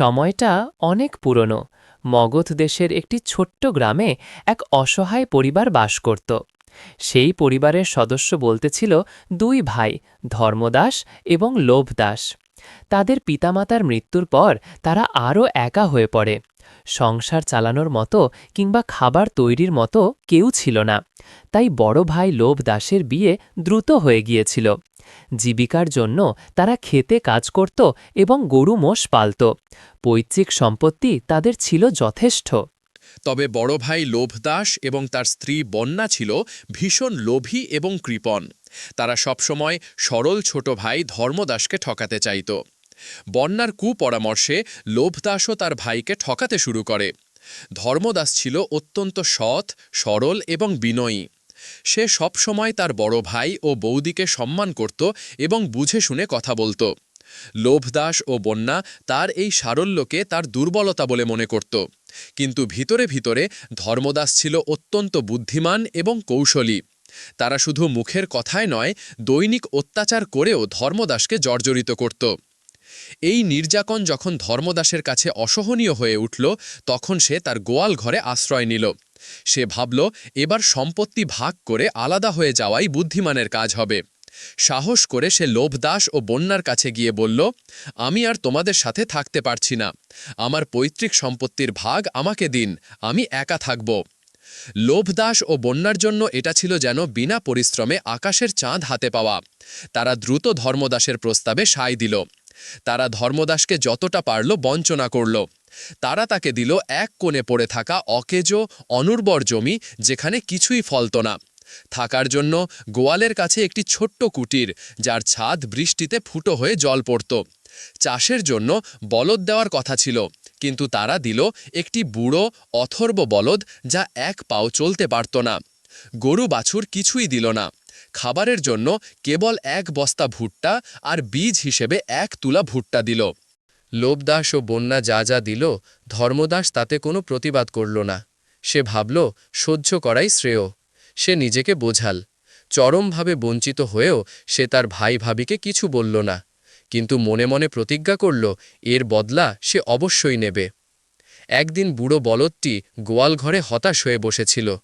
সময়টা অনেক পুরনো। মগধ দেশের একটি ছোট্ট গ্রামে এক অসহায় পরিবার বাস করত। সেই পরিবারের সদস্য বলতেছিল, দুই ভাই, ধর্মদাস এবং লোভদাস। তাদের পিতামাতার মৃত্যুর পর তারা আরও একা হয়ে পড়ে। সংসার চালানোর মতো কিংবা খাবার তৈরির মতো কেউ ছিল না। তাই বড় ভাই লোভদাসের বিয়ে দ্রুত হয়ে গিয়েছিল। জীবিকার জন্য তারা খেতে কাজ করত এবং গরু মোষ পালত। পৈতৃক সম্পত্তি তাদের ছিল যথেষ্ট। তবে বড় ভাই লোভদাস এবং তার স্ত্রী বন্যা ছিল ভীষণ লোভী এবং কৃপণ। তারা সবসময় সরল ছোট ভাই ধর্মদাসকে ঠকাতে চাইত। বন্যার কুপরামর্শে লোভদাসও তার ভাইকে ঠকাতে শুরু করে। ধর্মদাস ছিল অত্যন্ত সৎ, সরল এবং বিনয়ী। সে সবসময় তার বড় ভাই ও বৌদিকে সম্মান করত এবং বুঝে শুনে কথা বলত। লোভদাস ও বন্যা তার এই সারল্যকে তার দুর্বলতা বলে মনে করত। কিন্তু ভিতরে ভিতরে ধর্মদাস ছিল অত্যন্ত বুদ্ধিমান এবং কৌশলী। তারা শুধু মুখের কথায় নয়, দৈনিক অত্যাচার করেও ধর্মদাসকে জর্জরিত করত। এই নির্যাতন যখন ধর্মদাসের কাছে অসহনীয় হয়ে উঠল, তখন সে তার গোয়াল ঘরে আশ্রয় নিল। সে ভাবল, এবার সম্পত্তি ভাগ করে আলাদা হয়ে যাওয়াই বুদ্ধিমানের কাজ হবে। সাহস করে সে লোভদাস ও বন্যার কাছে গিয়ে বলল, আমি আর তোমাদের সাথে থাকতে পারছি না। আমার পৈতৃক সম্পত্তির ভাগ আমাকে দিন, আমি একা থাকব। লোভদাস ও বন্যার জন্য এটা ছিল যেন বিনা পরিশ্রমে আকাশের চাঁদ হাতে পাওয়া। তারা দ্রুত ধর্মদাসের প্রস্তাবে সায় দিল। তারা ধর্মদাসকে যতটা পারল বঞ্চনা করল। তারা তাকে দিল এক কোণে পড়ে থাকা অকেজো অনুর্বর জমি যেখানে কিছুই ফলত না। থাকার জন্য গোয়ালের কাছে একটি ছোট্ট কুটির, যার ছাদ বৃষ্টিতে ফুটো হয়ে জল পড়ত। চাষের জন্য বলদ দেওয়ার কথা ছিল, কিন্তু তারা দিল একটি বুড়ো, অথর্ব বলদ যা এক পাও চলতে পারত না। গরু বাছুর কিছুই দিল না। খাবারের জন্য কেবল এক বস্তা ভুট্টা আর বীজ হিসেবে এক তুলা ভুট্টা দিল। লোভদাস ও বন্যা যা যা দিল, ধর্মদাস তাতে কোনো প্রতিবাদ করল না। সে ভাবল, সহ্য করাই শ্রেয়। সে নিজেকে বোঝাল। চরমভাবে বঞ্চিত হয়েও সে তার ভাই ভাবিকে কিছু বলল না। কিন্তু মনে মনে প্রতিজ্ঞা করল, এর বদলা সে অবশ্যই নেবে। একদিন বুড়ো বলদটি গোয়াল ঘরে হতাশ হয়ে বসেছিল।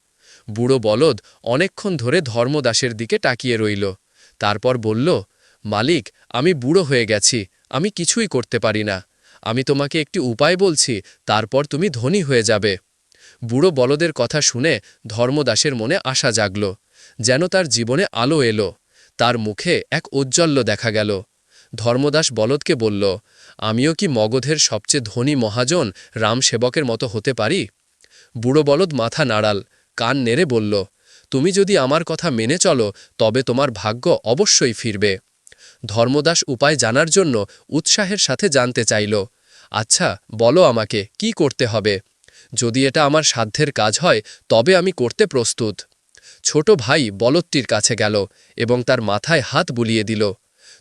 বুড়ো বলদ অনেকক্ষণ ধরে ধর্মদাসের দিকে তাকিয়ে রইল। তারপর বলল, মালিক, আমি বুড়ো হয়ে গেছি। আমি কিছুই করতে পারি না। আমি তোমাকে একটি উপায় বলছি, তারপর তুমি ধনী হয়ে যাবে। বুড়ো বলদের কথা শুনে ধর্মদাসের মনে আশা জাগল। যেন তার জীবনে আলো এলো। তার মুখে এক ঔজ্জ্বল্য দেখা গেল। ধর্মদাস বলদকে বলল, আমিও কি মগধের সবচেয়ে ধনী মহাজন রাম সেবকের মতো হতে পারি? বুড়ো বলদ মাথা নাড়াল, কান নেড়ে বলল, তুমি যদি আমার কথা মেনে চলো, তবে তোমার ভাগ্য অবশ্যই ফিরবে। ধর্মদাস উপায় জানার জন্য উৎসাহের সাথে জানতে চাইল। আচ্ছা বলো আমাকে, কি করতে হবে? যদি এটা আমার সাধ্যের কাজ হয়, তবে আমি করতে প্রস্তুত। ছোট ভাই বলদটির কাছে গেল এবং তার মাথায় হাত বুলিয়ে দিল।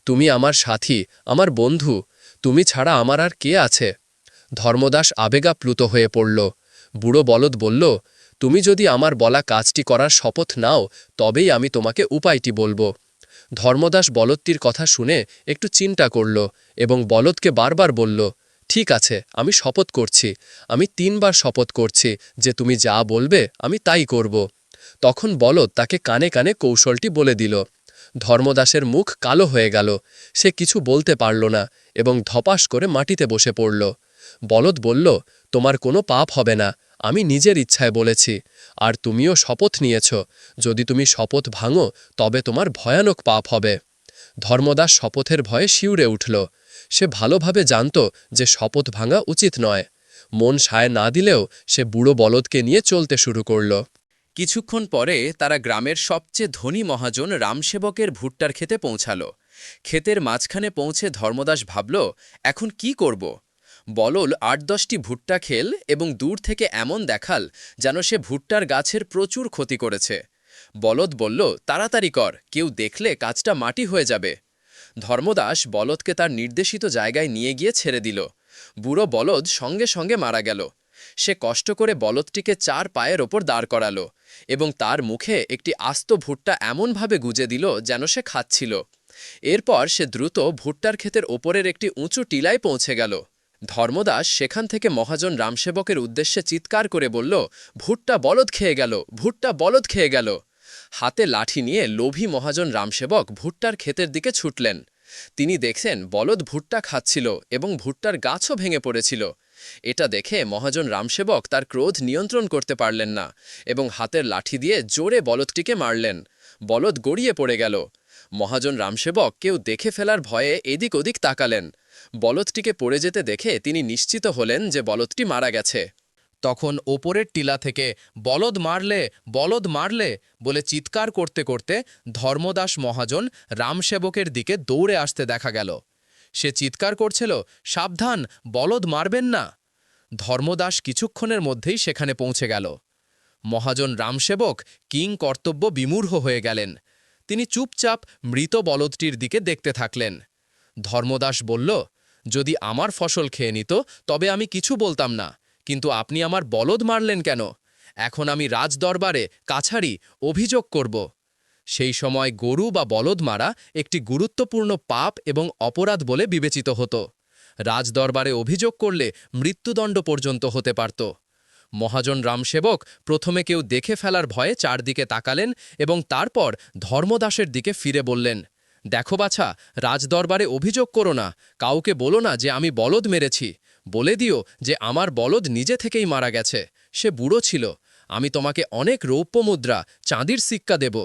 তুমি আমার সাথী, আমার বন্ধু, তুমি ছাড়া আমার আর কে আছে? ধর্মদাস আবেগাপ্লুত হয়ে পড়ল। বুড়ো বলদ বলল, তুমি যদি আমার বলা কাজটি করার শপথ নাও, তবেই আমি তোমাকে উপায়টি বলব। ধর্মদাস বলদটির কথা শুনে একটু চিন্তা করল এবং বলদকে বারবার বলল, ঠিক আছে, আমি শপথ করছি। আমি তিনবার শপথ করছি যে তুমি যা বলবে আমি তাই করব। তখন বলদ তাকে কানে কানে কৌশলটি বলে দিল। ধর্মদাসের মুখ কালো হয়ে গেল। সে কিছু বলতে পারল না এবং ধপাস করে মাটিতে বসে পড়ল। বলদ বলল, তোমার কোনো পাপ হবে না। আমি নিজের ইচ্ছায় বলেছি। আর তুমিও শপথ নিয়েছ। যদি তুমি শপথ ভাঙো, তবে তোমার ভয়ানক পাপ হবে। ধর্মদাস শপথের ভয়ে শিউরে উঠল। সে ভালোভাবে জানত যে শপথ ভাঙা উচিত নয়। মন সায় না দিলেও সে বুড়ো বলদকে নিয়ে চলতে শুরু করল। কিছুক্ষণ পরে তারা গ্রামের সবচেয়ে ধনী মহাজন রামসেবকের ভুট্টার খেতে পৌঁছাল। ক্ষেতের মাঝখানে পৌঁছে ধর্মদাস ভাবল, এখন কি করব? বলল, আট দশটি ভুট্টা খেল এবং দূর থেকে এমন দেখাল যেন সে ভুট্টার গাছের প্রচুর ক্ষতি করেছে। বলদ বলল, তাড়াতাড়ি কর, কেউ দেখলে কাজটা মাটি হয়ে যাবে। ধর্মদাস বলদকে তার নির্দেশিত জায়গায় নিয়ে গিয়ে ছেড়ে দিল। বুড়ো বলদ সঙ্গে সঙ্গে মারা গেল। সে কষ্ট করে বলদটিকে চার পায়ের ওপর দাঁড় করালো এবং তার মুখে একটি আস্ত ভুট্টা এমনভাবে গুজে দিল যেন সে খাচ্ছিল। এরপর সে দ্রুত ভুট্টার ক্ষেতের ওপরের একটি উঁচু টিলায় পৌঁছে গেল। ধর্মদাস সেখান থেকে মহাজন রামসেবকের উদ্দেশ্যে চিৎকার করে বলল, ভুট্টা বলদ খেয়ে গেল, ভুট্টা বলদ খেয়ে গেল। হাতে লাঠি নিয়ে লোভী মহাজন রামসেবক ভুট্টার ক্ষেতের দিকে ছুটলেন। তিনি দেখছেন বলদ ভুট্টা খাচ্ছিল এবং ভুট্টার গাছও ভেঙে পড়েছিল। এটা দেখে মহাজন রামসেবক তার ক্রোধ নিয়ন্ত্রণ করতে পারলেন না এবং হাতের লাঠি দিয়ে জোরে বলদটিকে মারলেন। বলদ গড়িয়ে পড়ে গেল। মহাজন রামসেবক কেউ দেখে ফেলার ভয়ে এদিক ওদিক তাকালেন। বলদটিকে পড়ে যেতে দেখে তিনি নিশ্চিত হলেন যে বলদটি মারা গেছে। তখন ওপরের টিলা থেকে, বলদ মারলে বলদ মারলে বলে চিৎকার করতে করতে ধর্মদাস মহাজন রামসেবকের দিকে দৌড়ে আসতে দেখা গেল। সে চিৎকার করছিল, সাবধান, বলদ মারবেন না! ধর্মদাস কিছুক্ষণের মধ্যেই সেখানে পৌঁছে গেল। মহাজন রামসেবক কিং কর্তব্য বিমূঢ় হয়ে গেলেন। তিনি চুপচাপ মৃত বলদটির দিকে দেখতে থাকলেন। ধর্মদাস বলল যদি আমার ফসল খেয়ে নিত, তবে আমি কিছু বলতাম না। কিন্তু আপনি আমার বলদ মারলেন কেন? এখন আমি রাজদরবারে কাছারি অভিযোগ করব। সেই সময় গরু বা বলদ মারা একটি গুরুত্বপূর্ণ পাপ এবং অপরাধ বলে বিবেচিত হতো। রাজদরবারে অভিযোগ করলে মৃত্যুদণ্ড পর্যন্ত হতে পারত। মহাজন রামসেবক প্রথমে কেউ দেখে ফেলার ভয়ে চারদিকে তাকালেন এবং তারপর ধর্মদাসের দিকে ফিরে বললেন দেখো বাছা, রাজদরবারে অভিযোগ করো না, কাউকে বলো না যে আমি বলদ মেরেছি। বলে দিও যে আমার বলদ নিজে থেকেই মারা গেছে, সে বুড়ো ছিল। আমি তোমাকে অনেক রৌপ্য মুদ্রা, চাঁদির সিক্কা দেব।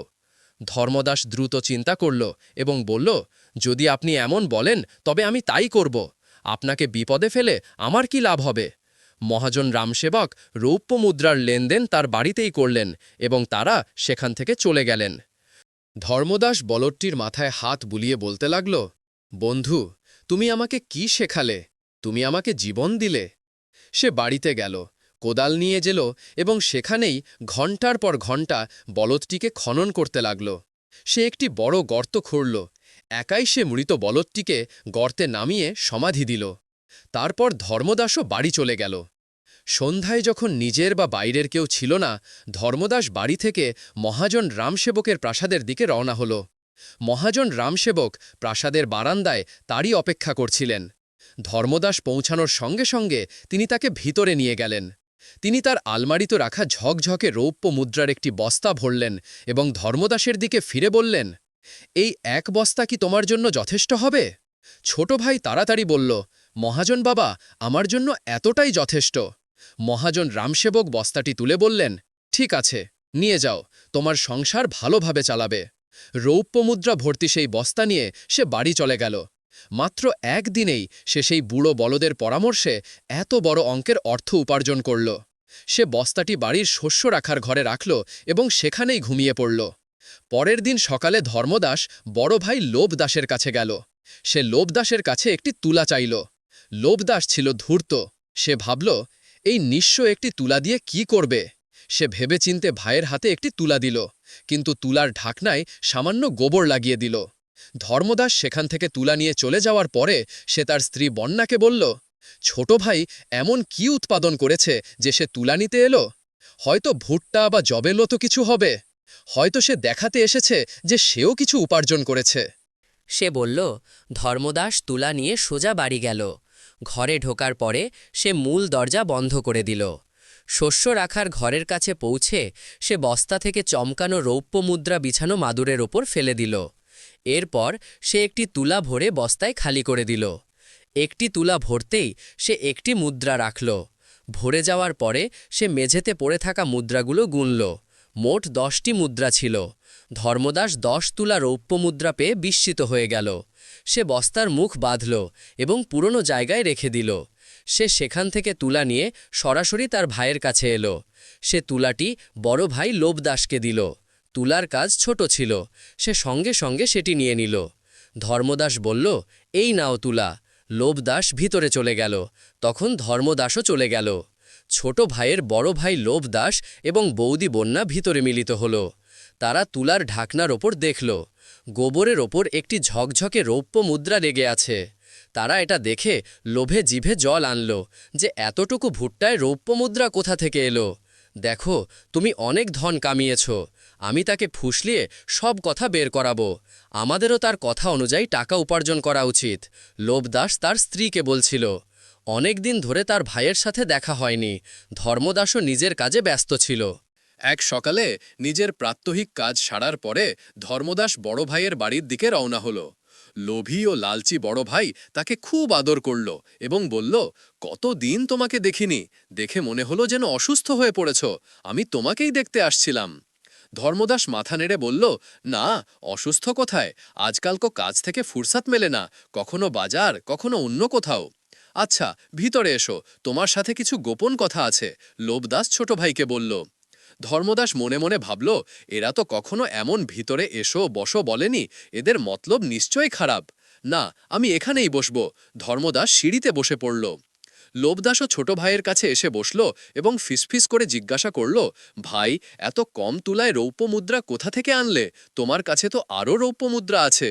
ধর্মদাস দ্রুত চিন্তা করল এবং বলল, যদি আপনি এমন বলেন, তবে আমি তাই করব। আপনাকে বিপদে ফেলে আমার কি লাভ হবে? মহাজন রামসেবক রৌপ্য মুদ্রার লেনদেন তার বাড়িতেই করলেন এবং তারা সেখান থেকে চলে গেলেন। ধর্মদাস বলদটির মাথায় হাত বুলিয়ে বলতে লাগল, বন্ধু, তুমি আমাকে কি শেখালে? তুমি আমাকে জীবন দিলে? সে বাড়িতে গেল, কোদাল নিয়ে গেল এবং সেখানেই ঘণ্টার পর ঘণ্টা বলদটিকে খনন করতে লাগল। সে একটি বড় গর্ত খুঁড়ল, একাই সে মৃত বলদটিকে গর্তে নামিয়ে সমাধি দিল। তারপর ধর্মদাসও বাড়ি চলে গেল। সন্ধ্যায় যখন নিজের বা বাইরের কেউ ছিল না, ধর্মদাস বাড়ি থেকে মহাজন রামসেবকের প্রাসাদের দিকে রওনা হল। মহাজন রামসেবক প্রাসাদের বারান্দায় তারই অপেক্ষা করছিলেন। ধর্মদাস পৌঁছানোর সঙ্গে সঙ্গে তিনি তাকে ভিতরে নিয়ে গেলেন। তিনি তার আলমারিতে রাখা ঝকঝকে রৌপ্য মুদ্রার একটি বস্তা ভরলেন এবং ধর্মদাসের দিকে ফিরে বললেন, এই এক বস্তা কি তোমার জন্য যথেষ্ট হবে? ছোট ভাই তাড়াতাড়ি বলল, মহাজন বাবা, আমার জন্য এতটাই যথেষ্ট। মহাজন রামসেবক বস্তাটি তুলে বললেন, ঠিক আছে, নিয়ে যাও, তোমার সংসার ভালোভাবে চালাবে। রৌপ্য মুদ্রা ভর্তি সেই বস্তা নিয়ে সে বাড়ি চলে গেল। মাত্র একদিনেই সে সেই বুড়ো বলদের পরামর্শে এত বড় অঙ্কের অর্থ উপার্জন করল। সে বস্তাটি বাড়ির শস্য রাখার ঘরে রাখল এবং সেখানেই ঘুমিয়ে পড়ল। পরের দিন সকালে ধর্মদাস বড় ভাই লোভদাসের কাছে গেল। সে লোভদাসের কাছে একটি তুলা চাইল। লোভদাস ছিল ধূর্ত। সে ভাবল এই নিঃস্ব একটি তুলা দিয়ে কি করবে? সে ভেবেচিন্তে ভাইয়ের হাতে একটি তুলা দিল, কিন্তু তুলার ঢাকনায় সামান্য গোবর লাগিয়ে দিল। ধর্মদাস সেখান থেকে তুলা নিয়ে চলে যাওয়ার পরে সে তার স্ত্রী বন্যাকে বলল, ছোট ভাই, এমন কি উৎপাদন করেছে যে সে তুলা নিতে এলো? হয়তো ভুট্টা বা জবেলও তো কিছু হবে। হয়তো সে দেখাতে এসেছে যে সেও কিছু উপার্জন করেছে। সে বলল, ধর্মদাস তুলা নিয়ে সোজা বাড়ি গেল। ঘরে ঢোকার পরে সে মূল দরজা বন্ধ করে দিল। শস্য রাখার ঘরের কাছে পৌঁছে সে বস্তা থেকে চমকানো রৌপ্য মুদ্রা বিছানো মাদুরের ওপর ফেলে দিল। এরপর সে একটি তুলা ভরে বস্তায় খালি করে দিল। একটি তুলা ভরতেই সে একটি মুদ্রা রাখল। ভরে যাওয়ার পরে সে মেঝেতে পড়ে থাকা মুদ্রাগুলো গুনল। মোট দশটি মুদ্রা ছিল। ধর্মদাস দশ তুলা রৌপ্য মুদ্রা পেয়ে বিস্মিত হয়ে গেল। সে বস্তার মুখ বাঁধল এবং পুরনো জায়গায় রেখে দিল। সে সেখান থেকে তুলা নিয়ে সরাসরি তার ভাইয়ের কাছে এলো। সে তুলাটি বড় ভাই লোবদাসকে দিল। তুলার কাজ ছোট ছিল। সে সঙ্গে সঙ্গে সেটি নিয়ে নিল। ধর্মদাস বলল, এই নাও তুলা। লোবদাস ভিতরে চলে গেল। তখন ধর্মদাসও চলে গেল। ছোট ভাইয়ের বড় ভাই লোবদাস এবং বৌদি বন্যা ভিতরে মিলিত হল। তারা তুলার ঢাকনার ওপর দেখল। গোবরের ওপর একটি ঝকঝকে রৌপ্য মুদ্রা লেগে আছে। তারা এটা দেখে লোভে জিভে জল আনল যে এতটুকু ভুট্টায় রৌপ্য মুদ্রা কোথা থেকে এলো? দেখো, তুমি অনেক ধন কামিয়েছ। আমি তাকে ফুসলিয়ে সব কথা বের করাবো। আমাদেরও তার কথা অনুযায়ী টাকা উপার্জন করা উচিত। লোভদাস তার স্ত্রীকে বলছিল, অনেক দিন ধরে তার ভাইয়ের সাথে দেখা হয়নি। ধর্মদাসও নিজের কাজে ব্যস্ত ছিল। এক সকালে নিজের প্রাত্যহিক কাজ সারার পরে ধর্মদাস বড় ভাইয়ের বাড়ির দিকে রওনা হলো। লোভী ও লালচি বড় ভাই তাকে খুব আদর করল এবং বলল কতদিন তোমাকে দেখিনি। দেখে মনে হলো যেন অসুস্থ হয়ে পড়েছ। আমি তোমাকেই দেখতে আসছিলাম। ধর্মদাস মাথা নেড়ে বলল, না, অসুস্থ কোথায়? আজকালকো কাজ থেকে ফুরসাত মেলে না। কখনো বাজার, কখনো অন্য কোথাও। আচ্ছা ভিতরে এসো। তোমার সাথে কিছু গোপন কথা আছে। লোভদাস ছোট ভাইকে বলল ধর্মদাস মনে মনে ভাবল, এরা তো কখনো এমন ভিতরে এসো, বসো বলেনি, এদের মতলব নিশ্চয়ই খারাপ। না, আমি এখানেই বসব। ধর্মদাস সিঁড়িতে বসে পড়ল। লোভদাসও ছোট ভাইয়ের কাছে এসে বসল এবং ফিসফিস করে জিজ্ঞাসা করল, ভাই, এত কম তুলায় রৌপ্য মুদ্রা কোথা থেকে আনলে? তোমার কাছে তো আরও রৌপ্য মুদ্রা আছে।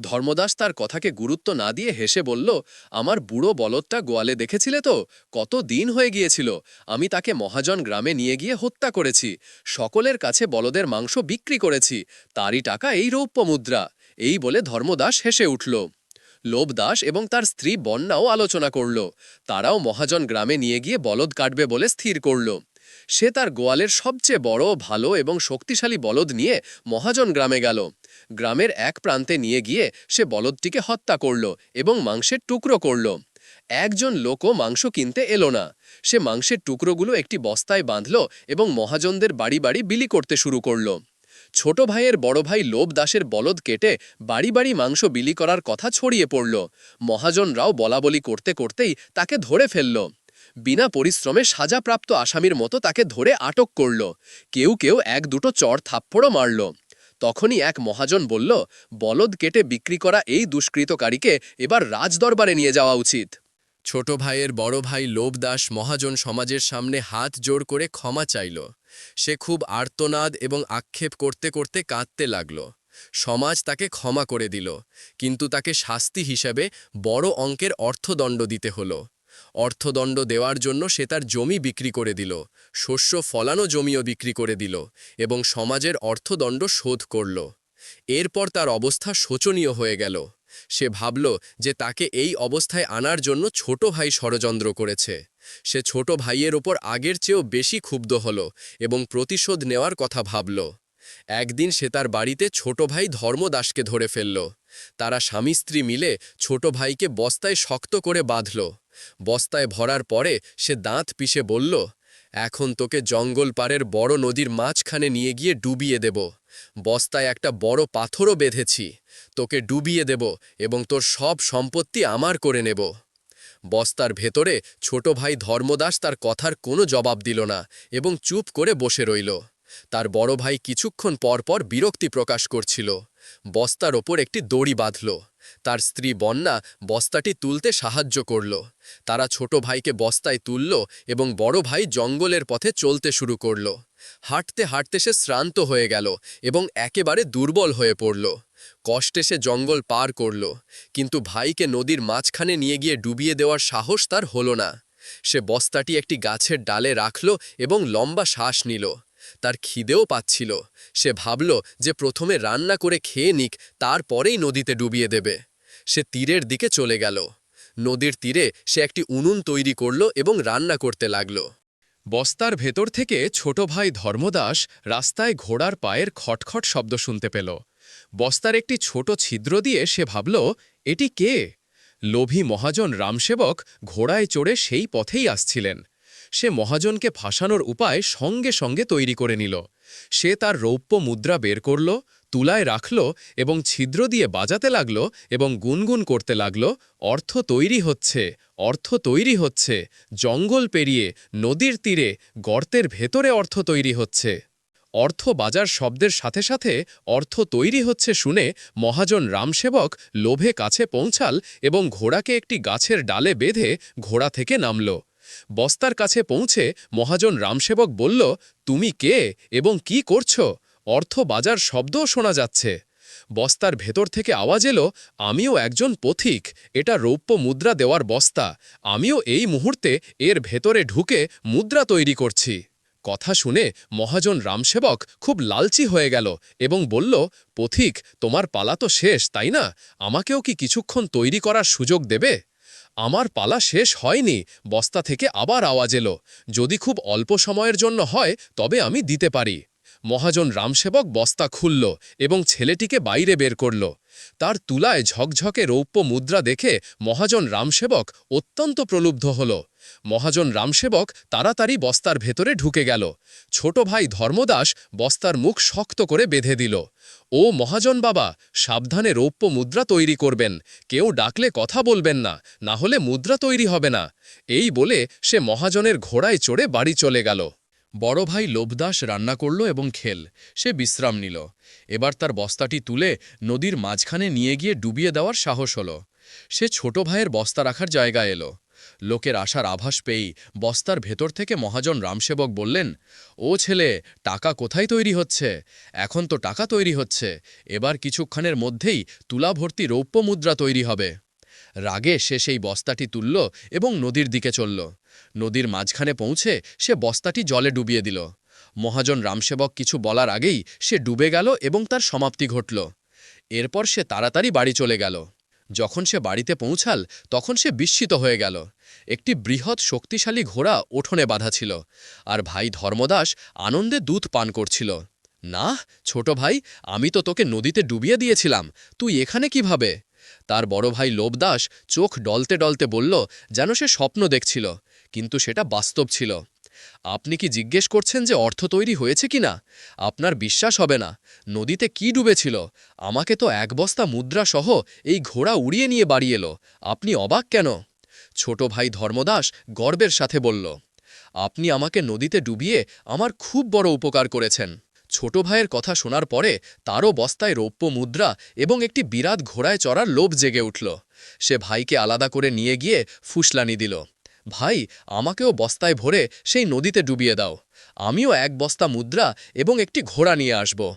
ধর্মদাস তার কথাকে গুরুত্ব না দিয়ে হেসে বলল, আমার বুড়ো বলদটা গোয়ালে দেখেছিলে তো? কত দিন হয়ে গিয়েছিল। আমি তাকে মহাজন গ্রামে নিয়ে গিয়ে হত্যা করেছি। সকলের কাছে বলদের মাংস বিক্রি করেছি। তারই টাকা এই রৌপ্য মুদ্রা। এই বলে ধর্মদাস হেসে উঠল। লোভদাস এবং তার স্ত্রী বন্যাও আলোচনা করল। তারাও মহাজন গ্রামে নিয়ে গিয়ে বলদ কাটবে বলে স্থির করল। সে তার গোয়ালের সবচেয়ে বড়, ভালো এবং শক্তিশালী বলদ নিয়ে মহাজন গ্রামে গেল। গ্রামের এক প্রান্তে নিয়ে গিয়ে সে বলদটিকে হত্যা করল এবং মাংসের টুকরো করল। একজন লোকও মাংস কিনতে এলো না। সে মাংসের টুকরোগুলো একটি বস্তায় বাঁধল এবং মহাজনদের বাড়ি বাড়ি বিলি করতে শুরু করল। ছোট ভাইয়ের বড় ভাই লোভ দাসের বলদ কেটে বাড়ি বাড়ি মাংস বিলি করার কথা ছড়িয়ে পড়ল। মহাজনরাও বলাবলি করতে করতেই তাকে ধরে ফেলল। বিনা পরিশ্রমে সাজাপ্রাপ্ত আসামির মতো তাকে ধরে আটক করল। কেউ কেউ এক দুটো চড় থাপ্পড়ও মারল। তখনই এক মহাজন বলল, বলদ কেটে বিক্রি করা এই দুষ্কৃতকারীকে এবার রাজদরবারে নিয়ে যাওয়া উচিত। ছোট ভাইয়ের বড় ভাই লোভদাস মহাজন সমাজের সামনে হাত জোড় করে ক্ষমা চাইল। সে খুব আর্তনাদ এবং আক্ষেপ করতে করতে কাঁদতে লাগল। সমাজ তাকে ক্ষমা করে দিল, কিন্তু তাকে শাস্তি হিসাবে বড় অঙ্কের অর্থদণ্ড দিতে হলো। অর্থদণ্ড দেওয়ার জন্য সে তার জমি বিক্রি করে দিল, শস্য ফলানো জমিও বিক্রি করে দিল এবং সমাজের অর্থদণ্ড শোধ করল। এরপর তার অবস্থা শোচনীয় হয়ে গেল। সে ভাবল যে তাকে এই অবস্থায় আনার জন্য ছোট ভাই ষড়যন্ত্র করেছে। সে ছোট ভাইয়ের ওপর আগের চেয়েও বেশি ক্ষুব্ধ হল এবং প্রতিশোধ নেওয়ার কথা ভাবল। একদিন সে তার বাড়িতে ছোট ভাই ধর্মদাসকে ধরে ফেলল। তারা স্বামী স্ত্রী মিলে ছোট ভাইকে বস্তায় শক্ত করে বাঁধল। বস্তায় ভরার পরে সে দাঁত পিষে বলল, এখন তোকে জঙ্গল পাড়ের বড় নদীর মাঝখানে নিয়ে গিয়ে ডুবিয়ে দেব। বস্তায় একটা বড় পাথরও বেঁধেছি। তোকে ডুবিয়ে দেব এবং তোর সব সম্পত্তি আমার করে নেব বস্তার ভেতরে ছোট ভাই ধর্মদাস তার কথার কোনো জবাব দিল না এবং চুপ করে বসে রইল। তার বড় ভাই কিছুক্ষণ পর পর বিরক্তি প্রকাশ করছিল। বস্তার ওপর একটি দড়ি বাঁধল। তার স্ত্রী বন্যা বস্তাটি তুলতে সাহায্য করল। তারা ছোট ভাইকে বস্তায় তুলল এবং বড় ভাই জঙ্গলের পথে চলতে শুরু করল। হাঁটতে হাঁটতে সে শ্রান্ত হয়ে গেল এবং একেবারে দুর্বল হয়ে পড়ল। কষ্টে সে জঙ্গল পার করল, কিন্তু ভাইকে নদীর মাঝখানে নিয়ে গিয়ে ডুবিয়ে দেওয়ার সাহস তার হল না। সে বস্তাটি একটি গাছের ডালে রাখল এবং লম্বা শ্বাস নিল। তার খিদেও পাচ্ছিল। সে ভাবল যে প্রথমে রান্না করে খেয়ে নিক, তারপরেই নদীতে ডুবিয়ে দেবে। সে তীরের দিকে চলে গেল। নদীর তীরে সে একটি উনুন তৈরি করল এবং রান্না করতে লাগল। বস্তার ভেতর থেকে ছোট ভাই ধর্মদাস রাস্তায় ঘোড়ার পায়ের খটখট শব্দ শুনতে পেল। বস্তার একটি ছোট ছিদ্র দিয়ে সে ভাবল, এটি কে? লোভী মহাজন রামসেবক ঘোড়ায় চড়ে সেই পথেই আসছিলেন। সে মহাজনকে ফাঁসানোর উপায় সঙ্গে সঙ্গে তৈরি করে নিল। সে তার রৌপ্য মুদ্রা বের করল, তুলায় রাখল এবং ছিদ্র দিয়ে বাজাতে লাগল এবং গুনগুন করতে লাগল, অর্থ তৈরি হচ্ছে, অর্থ তৈরি হচ্ছে, জঙ্গল পেরিয়ে, নদীর তীরে, গর্তের ভেতরে অর্থ তৈরি হচ্ছে। অর্থ বাজার শব্দের সাথে সাথে অর্থ তৈরি হচ্ছে শুনে মহাজন রামসেবক লোভে কাছে পৌঁছাল এবং ঘোড়াকে একটি গাছের ডালে বেঁধে ঘোড়া থেকে নামল। বস্তার কাছে পৌঁছে মহাজন রামসেবক বলল, তুমি কে এবং কি করছ? অর্থ বাজার শব্দও শোনা যাচ্ছে। বস্তার ভেতর থেকে আওয়াজ এলো, আমিও একজন পথিক, এটা রৌপ্য মুদ্রা দেওয়ার বস্তা, আমিও এই মুহূর্তে এর ভেতরে ঢুকে মুদ্রা তৈরি করছি। কথা শুনে মহাজন রামসেবক খুব লালচি হয়ে গেল এবং বলল, পথিক, তোমার পালা তো শেষ, তাই না? আমাকেও কি কিছুক্ষণ তৈরি করার সুযোগ দেবে? আমার পালা শেষ হয়নি, বস্তা থেকে আবার আওয়াজ এলো। যদি খুব অল্প সময়ের জন্য হয়, তবে আমি দিতে পারি। মহাজন রামসেবক বস্তা খুলল এবং ছেলেটিকে বাইরে বের করল। তার তুলায় ঝকঝকে রৌপ্য মুদ্রা দেখে মহাজন রামসেবক অত্যন্ত প্রলুব্ধ হল। মহাজন রামসেবক তাড়াতাড়ি বস্তার ভেতরে ঢুকে গেল। ছোট ভাই ধর্মদাস বস্তার মুখ শক্ত করে বেঁধে দিল। ও মহাজন বাবা, সাবধানে রৌপ্য মুদ্রা তৈরি করবেন। কেউ ডাকলে কথা বলবেন না না হলে মুদ্রা তৈরি হবে না। এই বলে সে মহাজনের ঘোড়ায় চড়ে বাড়ি চলে গেল। বড় ভাই লোভদাস রান্না করল এবং খেল। সে বিশ্রাম নিল। এবার তার বস্তাটি তুলে নদীর মাঝখানে নিয়ে গিয়ে ডুবিয়ে দেওয়ার সাহস হল। সে ছোট ভাইয়ের বস্তা রাখার জায়গা এলো। লোকের আসার আভাস পেয়েই বস্তার ভেতর থেকে মহাজন রামসেবক বললেন, ও ছেলে, টাকা কোথায় তৈরি হচ্ছে? এখন তো টাকা তৈরি হচ্ছে। এবার কিছুক্ষণের মধ্যেই তুলা ভর্তি রৌপ্য মুদ্রা তৈরি হবে। রাগে সে সেই বস্তাটি তুলল এবং নদীর দিকে চলল। নদীর মাঝখানে পৌঁছে সে বস্তাটি জলে ডুবিয়ে দিল। মহাজন রামসেবক কিছু বলার আগেই সে ডুবে গেল এবং তার সমাপ্তি ঘটল। এরপর সে তাড়াতাড়ি বাড়ি চলে গেল। যখন সে বাড়িতে পৌঁছাল, তখন সে বিস্মিত হয়ে গেল। একটি বৃহৎ শক্তিশালী ঘোড়া ওঠনে বাঁধা ছিল আর ভাই ধর্মদাস আনন্দে দুধ পান করছিল। না ছোট ভাই, আমি তো তোকে নদীতে ডুবিয়ে দিয়েছিলাম, তুই এখানে কীভাবে? তার বড় ভাই লোবদাস চোখ ডলতে ডলতে বলল, যেন সে স্বপ্ন দেখছিল। কিন্তু সেটা বাস্তব ছিল। আপনি কি জিজ্ঞেস করছেন যে অর্থ তৈরি হয়েছে কি না? আপনার বিশ্বাস হবে না। নদীতে কি ডুবেছিল? আমাকে তো এক বস্তা মুদ্রা সহ এই ঘোড়া উড়িয়ে নিয়ে বাড়ি এলো। আপনি অবাক কেন? ছোট ভাই ধর্মদাস গর্বের সাথে বলল, আপনি আমাকে নদীতে ডুবিয়ে আমার খুব বড় উপকার করেছেন। ছোট ভাইয়ের কথা শোনার পরে তারও বস্তায় রৌপ্য মুদ্রা এবং একটি বিরাট ঘোড়ায় চড়ার লোভ জেগে উঠল। সে ভাইকে আলাদা করে নিয়ে গিয়ে ফুসলানি দিল। ভাই, আমাকেও বস্তায় ভরে সেই নদীতে ডুবিয়ে দাও। আমিও এক বস্তা মুদ্রা এবং একটি ঘোড়া নিয়ে আসব।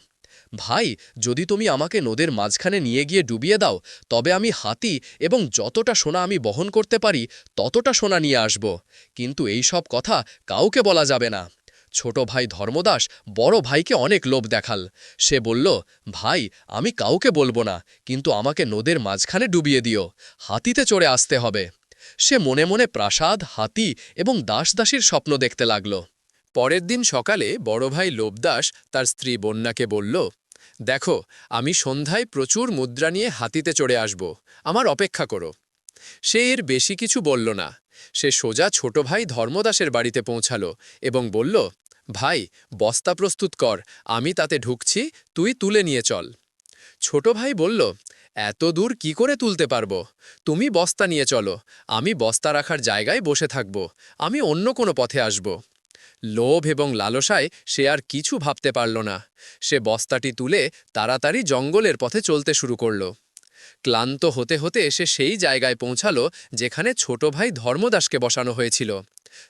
ভাই, যদি তুমি আমাকে নদের মাঝখানে নিয়ে গিয়ে ডুবিয়ে দাও, তবে আমি হাতি এবং যতটা সোনা আমি বহন করতে পারি, ততটা সোনা নিয়ে আসব। কিন্তু এই সব কথা কাউকে বলা যাবে না। ছোট ভাই ধর্মদাস বড় ভাইকে অনেক লোভ দেখাল। সে বলল, ভাই, আমি কাউকে বলব না, কিন্তু আমাকে নদের মাঝখানে ডুবিয়ে দিও। হাতিতে চড়ে আসতে হবে। সে মনে মনে প্রাসাদ, হাতি এবং দাসদাসীর স্বপ্ন দেখতে লাগল। পরের দিন সকালে বড় ভাই লোবদাস তার স্ত্রী বন্যাকে বলল, দেখো, আমি সন্ধ্যায় প্রচুর মুদ্রা নিয়ে হাতিতে চড়ে আসব। আমার অপেক্ষা করো। সে এর বেশি কিছু বলল না। সে সোজা ছোট ভাই ধর্মদাসের বাড়িতে পৌঁছালো এবং বলল, ভাই, বস্তা প্রস্তুত কর, আমি তাতে ঢুকছি, তুই তুলে নিয়ে চল। ছোট ভাই বলল, এত দূর কি করে তুলতে পারব? তুমি বস্তা নিয়ে চলো, আমি বস্তা রাখার জায়গায় বসে থাকব, আমি অন্য কোনো পথে আসব লোভ এবং লালসায় সে আর কিছু ভাবতে পারল না। সে বস্তাটি তুলে তাড়াতাড়ি জঙ্গলের পথে চলতে শুরু করল। ক্লান্ত হতে হতে এসে সেই জায়গায় পৌঁছালো যেখানে ছোট ভাই ধর্মদাসকে বসানো হয়েছিল।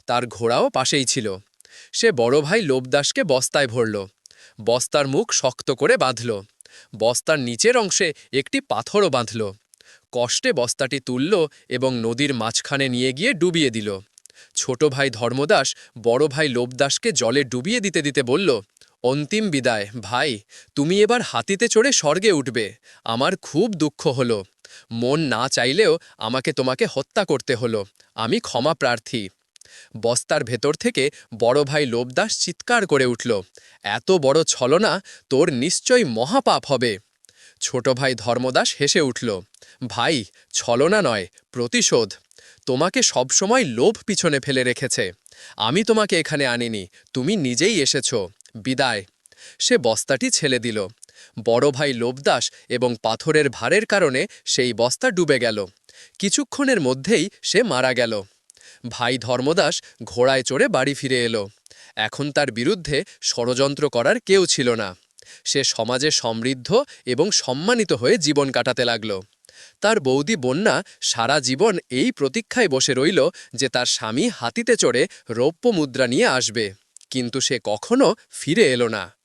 তার ঘোড়াও পাশেই ছিল। সে বড় ভাই লোবদাসকে বস্তায় ভরল। বস্তার মুখ শক্ত করে বাঁধল। বস্তার নিচের অংশে একটি পাথরও বাঁধল। কষ্টে বস্তাটি তুলল এবং নদীর মাঝখানে নিয়ে গিয়ে ডুবিয়ে দিল। ছোট ভাই ধর্মদাস বড় ভাই লোবদাসকে জলে ডুবিয়ে দিতে দিতে বলল, অন্তিম বিদায়, ভাই, তুমি এবার হাতিতে চড়ে স্বর্গে উঠবে। আমার খুব দুঃখ হলো। মন না চাইলেও আমাকে তোমাকে হত্যা করতে হলো। আমি ক্ষমা প্রার্থী। বস্তার ভেতর থেকে বড় ভাই লোবদাস চিৎকার করে উঠল, এত বড় ছলনা, তোর নিশ্চয়ই মহাপাপ হবে। ছোট ভাই ধর্মদাস হেসে উঠল, ভাই, ছলনা নয়, প্রতিশোধ। তোমাকে সবসময় লোভ পিছনে ফেলে রেখেছে। আমি তোমাকে এখানে আনিনি, তুমি নিজেই এসেছ। বিদায়। সে বস্তাটি ছেলে দিল। বড় ভাই লোবদাস এবং পাথরের ভারের কারণে সেই বস্তা ডুবে গেল। কিছুক্ষণের মধ্যেই সে মারা গেল। ভাই ধর্মদাস ঘোড়ায় চড়ে বাড়ি ফিরে এলো। এখন তার বিরুদ্ধে ষড়যন্ত্র করার কেউ ছিল না। সে সমাজে সমৃদ্ধ এবং সম্মানিত হয়ে জীবন কাটাতে লাগল। তার বৌদি বন্যা সারা জীবন এই প্রতীক্ষায় বসে রইল যে তার স্বামী হাতিতে চড়ে রৌপ্য মুদ্রা নিয়ে আসবে। কিন্তু সে কখনো ফিরে এলো না।